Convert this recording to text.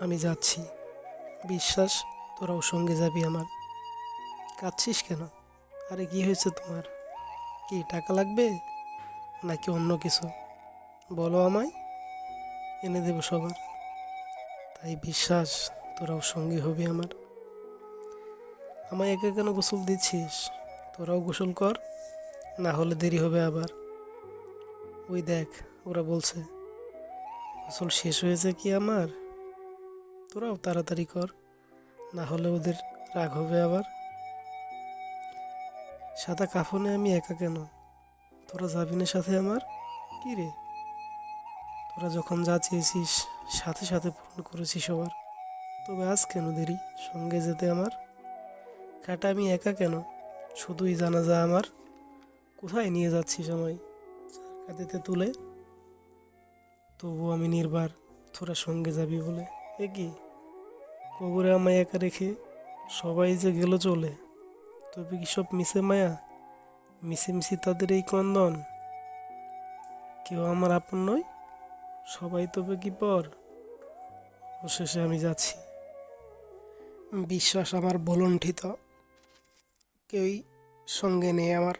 আমি যাচ্ছি। বিশ্বাস, তোরাও সঙ্গে যাবি আমার। কাঁদছিস কেন? আরে কি হয়েছে তোমার? কি টাকা লাগবে? নাকি অন্য কিছু? বলো আমায়। এনে দেবো সবার। তাই বিশ্বাস, তোরাও সঙ্গী হবি আমার। আমায় একা কেন গোসল দিচ্ছিস? তোরাও গোসল কর, না হলে দেরি হবে আবার। ওই দেখ, ওরা বলছে, গোসল শেষ হয়েছে কি আমার? তোরাও তাড়াতাড়ি কর, না হলে ওদের রাগ হবে আবার। সাদা কাফনে আমি একা কেন? তোরা যাবি না সাথে আমার? কি রে? তোরা যখন যা চেয়েছিস, সাথে সাথে পূরণ করেছিস সবার তবে আজ কেন দেরি? সঙ্গে যেতে আমার? কাটা আমি একা কেন? শুধুই জানা যা আমার। কোথায় নিয়ে যাচ্ছিস আমায়? কাঁধেতে তুলে? তবু আমি নির্বার, তোরা সঙ্গে যাবি বলে। এ কি? কবরে আমায় একা রেখে সবাই যে গেল চলে, তবে কি সব মিশে মায়া? মিশে মিশি তাদের এই কন্দন কেউ আমার আপন নয়, সবাই তবে কি পর? অবশেষে আমি যাচ্ছি। বিশ্বাস আমার বলণ্ঠিত, কেউই সঙ্গে নেই আমার।